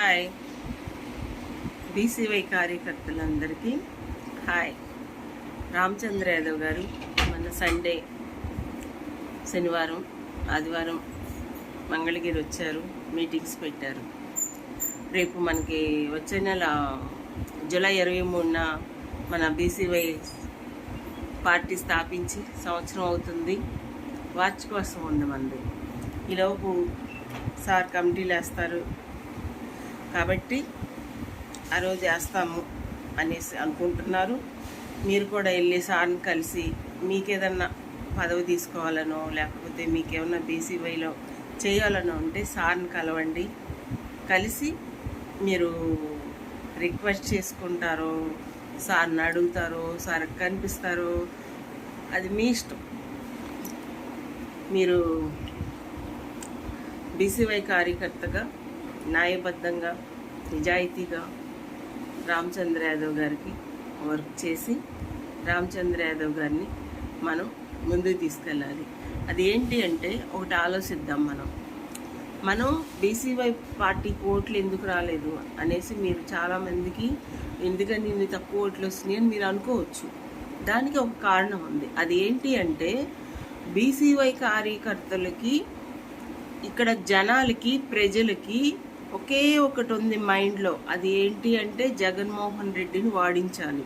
Hi. BCY కార్యకర్తలందరికీ hi. Ramachandra Yadav గారు మన సండే శనివారం ఆదివారం మంగళగిరి వచ్చారు మీటింగ్స్ పెట్టారు. రేపు మనకి వచ్చే నెల జూలై ఇరవై మూడున మన బీసీవై పార్టీ స్థాపించి సంవత్సరం అవుతుంది. వార్షికోత్సవం ఉంది మనది ఈలోపు సార్ కమిటీలు వేస్తారు కాబట్టి ఆ రోజు వేస్తాము అనేసి అనుకుంటున్నారు. మీరు కూడా వెళ్ళి సార్ని కలిసి మీకేదన్నా పదవి తీసుకోవాలనో లేకపోతే మీకేమన్నా బీసీవైలో చేయాలనో ఉంటే సార్ని కలవండి. కలిసి మీరు రిక్వెస్ట్ చేసుకుంటారో సార్ని అడుగుతారో సార్ కనిపిస్తారో అది మీ ఇష్టం. మీరు బీసీవై కార్యకర్తగా న్యాయబద్ధంగా నిజాయితీగా రామచంద్ర యాదవ్ గారికి వర్క్ చేసి రామచంద్ర యాదవ్ గారిని మనం ముందుకు తీసుకెళ్ళాలి. అది ఏంటి అంటే ఒకటి ఆలోచిద్దాం మనం. మనం బీసీవై పార్టీకి ఓట్లు ఎందుకు రాలేదు అనేసి మీరు చాలామందికి ఎందుకని ఇన్ని తక్కువ ఓట్లు వస్తున్నాయి అని మీరు అనుకోవచ్చు. దానికి ఒక కారణం ఉంది. అది ఏంటి అంటే బీసీవై కార్యకర్తలకి ఇక్కడ జనాలకి ప్రజలకి ఒకే ఒకటి ఉంది మైండ్లో. అది ఏంటి అంటే జగన్మోహన్ రెడ్డిని వాడించాలి.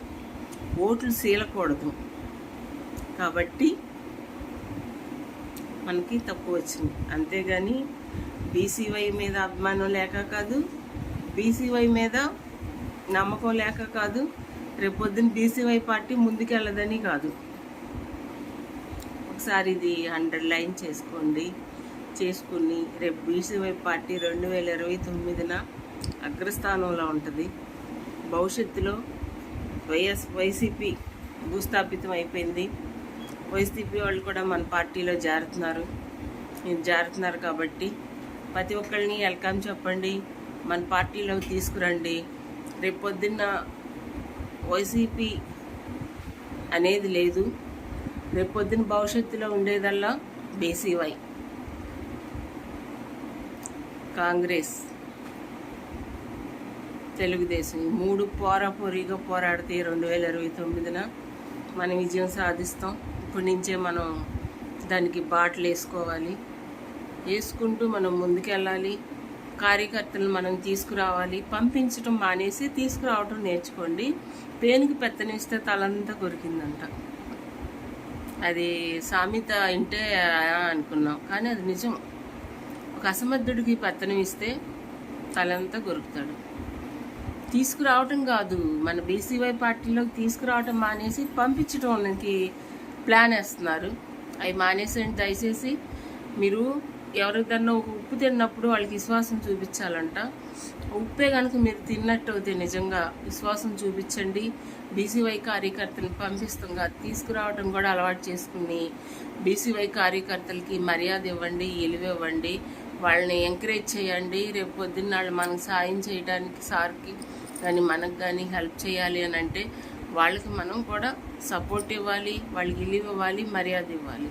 ఓట్లు సీలకూడదు. కాబట్టి మనకి తక్కువ వచ్చింది. అంతేగాని బీసీవై మీద అభిమానం లేక కాదు బీసీవై మీద నమ్మకం లేక కాదు రేపొద్దున బీసీవై పార్టీ ముందుకెళ్ళదని కాదు. ఒకసారి ఇది హండ్రెడ్ లైన్ చేసుకోండి. చేసుకుని రేపు బీసీవై పార్టీ రెండు వేల ఇరవై తొమ్మిదిన అగ్రస్థానంలో ఉంటుంది. భవిష్యత్తులో వైఎస్ వైసీపీ భూస్థాపితం అయిపోయింది. వైసీపీ వాళ్ళు కూడా మన పార్టీలో జారుతున్నారు. జారుతున్నారు కాబట్టి ప్రతి ఒక్కరిని వెల్కమ్ చెప్పండి. మన పార్టీలోకి తీసుకురండి. రేపు పొద్దున్న వైసీపీ అనేది లేదు. రేపు పొద్దున భవిష్యత్తులో ఉండేదల్లా బీసీవై. కాంగ్రెస్ తెలుగుదేశం ఈ మూడు పోరాపోరీగా పోరాడితే రెండు వేల ఇరవై తొమ్మిదిన మనం విజయం సాధిస్తాం. ఇప్పటి నుంచే మనం దానికి బాటలు వేసుకోవాలి. వేసుకుంటూ మనం ముందుకెళ్ళాలి. కార్యకర్తలను మనం తీసుకురావాలి. పంపించడం మానేసి తీసుకురావటం నేర్చుకోండి. పేనుకి పెత్తనిస్తే తలంతా కొరికిందంట. అది సామెత ఇంటే అనుకున్నాం. కానీ అది నిజం. ఒక అసమర్థుడికి పత్తనం ఇస్తే తలంతా కొరుకుతాడు. తీసుకురావటం కాదు. మన బీసీవై పార్టీలోకి తీసుకురావటం మానేసి పంపించడానికి ప్లాన్ వేస్తున్నారు. అవి మానేసండి దయచేసి. మీరు ఎవరికన్నా ఒక ఉప్పు తిన్నప్పుడు వాళ్ళకి విశ్వాసం చూపించాలంట. ఉప్పే కనుక మీరు తిన్నట్టు అయితే నిజంగా విశ్వాసం చూపించండి. బీసీవై కార్యకర్తలను పంపిస్తాం కాదు. తీసుకురావడం కూడా అలవాటు చేసుకుని బీసీవై కార్యకర్తలకి మర్యాద ఇవ్వండి ఇవ్వండి. వాళ్ళని ఎంకరేజ్ చేయండి. రేపు పొద్దున్న వాళ్ళు మనకు సాయం చేయడానికి సార్కి కానీ మనకు కానీ హెల్ప్ చేయాలి అని అంటే వాళ్ళకి మనం కూడా సపోర్ట్ ఇవ్వాలి వాళ్ళకి ఇల్లు ఇవ్వాలి మర్యాద ఇవ్వాలి.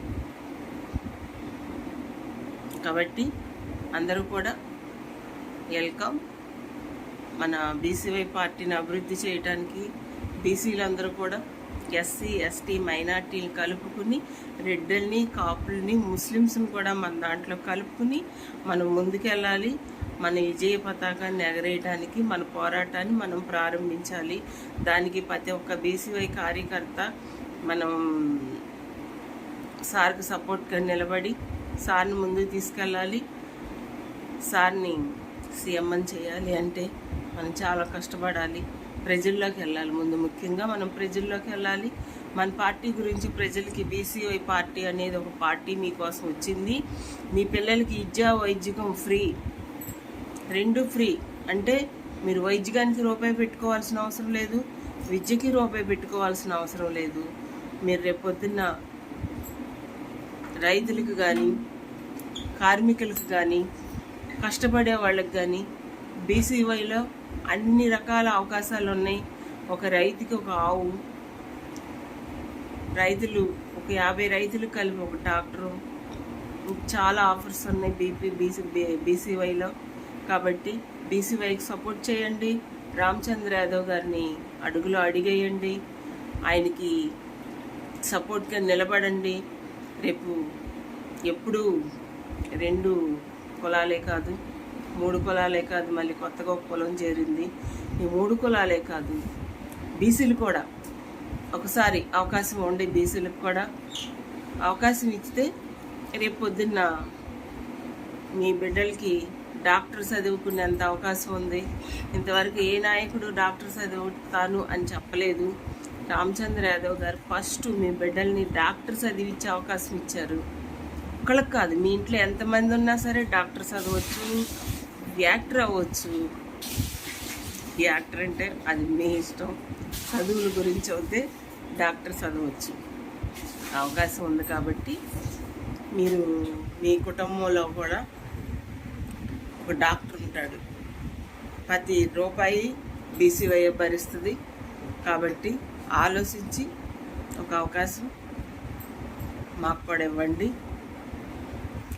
కాబట్టి అందరూ కూడా వెల్కమ్ మన బీసీవై పార్టీని అభివృద్ధి చేయడానికి బీసీలందరూ కూడా ఎస్సీ ఎస్టీ మైనార్టీని కలుపుకుని రెడ్డల్ని కాపుల్ని ముస్లిమ్స్ని కూడా మన దాంట్లో కలుపుకుని మనం ముందుకెళ్ళాలి. మన విజయ పతాకాన్ని ఎగరేయడానికి మన పోరాటాన్ని మనం ప్రారంభించాలి. దానికి ప్రతి ఒక్క బీసీవై కార్యకర్త మనం సార్కి సపోర్ట్గా నిలబడి సార్ని ముందుకు తీసుకెళ్ళాలి. సార్ని సీఎంఎన్ చేయాలి అంటే మనం చాలా కష్టపడాలి. ప్రజల్లోకి వెళ్ళాలి. ముందు ముఖ్యంగా మనం ప్రజల్లోకి వెళ్ళాలి. మన పార్టీ గురించి ప్రజలకి బీసీఐ పార్టీ అనేది ఒక పార్టీ మీకోసం వచ్చింది. మీ పిల్లలకి విద్యా వైద్యకం ఫ్రీ. రెండు ఫ్రీ. అంటే మీరు వైద్యకానికి రూపాయి పెట్టుకోవాల్సిన అవసరం లేదు. విద్యకి రూపాయి పెట్టుకోవాల్సిన అవసరం లేదు. మీరు రేపొద్దున్న రైతులకు కానీ కార్మికులకు కానీ కష్టపడే వాళ్ళకి కానీ బీసీవైలో అన్ని రకాల అవకాశాలు ఉన్నాయి ఒక రైతుకి ఒక ఆవు రైతులు ఒక యాభై రైతులు కలిపి ఒక డాక్టరు చాలా ఆఫర్స్ ఉన్నాయి బీపీ బీసీ బీసీవైలో. కాబట్టి బీసీవైకి సపోర్ట్ చేయండి. రామచంద్ర యాదవ్ గారిని అడుగులో అడిగేయండి. ఆయనకి సపోర్ట్గా నిలబడండి. రేపు ఎప్పుడు రెండు కులాలే కాదు మూడు కులాలే కాదు మళ్ళీ కొత్తగా ఒక కులం చేరింది. ఈ మూడు కులాలే కాదు బీసీలు కూడా. ఒకసారి అవకాశం ఉండే బీసీలకు కూడా అవకాశం ఇస్తే రేపు పొద్దున్న మీ బిడ్డలకి డాక్టర్ చదువుకునేంత అవకాశం ఉంది. ఇంతవరకు ఏ నాయకుడు డాక్టర్ చదువుతాను అని చెప్పలేదు. రామచంద్ర యాదవ్ గారు ఫస్ట్ మీ బిడ్డల్ని డాక్టర్ చదివించే అవకాశం ఇచ్చారు. ఒకళ్ళకి కాదు మీ ఇంట్లో ఎంతమంది ఉన్నా సరే డాక్టర్ చదవచ్చు యాక్టర్ అవ్వచ్చు. యాక్టర్ అంటే అది మీ ఇష్టం. చదువుల గురించి అయితే డాక్టర్ చదవచ్చు. అవకాశం ఉంది కాబట్టి మీరు మీ కుటుంబంలో కూడా ఒక డాక్టర్ ఉంటాడు. ప్రతి రూపాయి బీసీవై భరిస్తుంది. కాబట్టి ఆలోచించి ఒక అవకాశం మాకు కూడా ఇవ్వండి.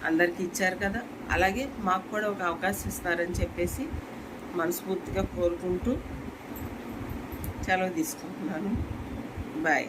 అందరికీ ఇచ్చారు కదా. అలాగే మాకు కూడా ఒక అవకాశం ఇస్తారని చెప్పేసి మనస్ఫూర్తిగా కోరుకుంటూ సెలవు తీసుకుంటున్నాను. బాయ్.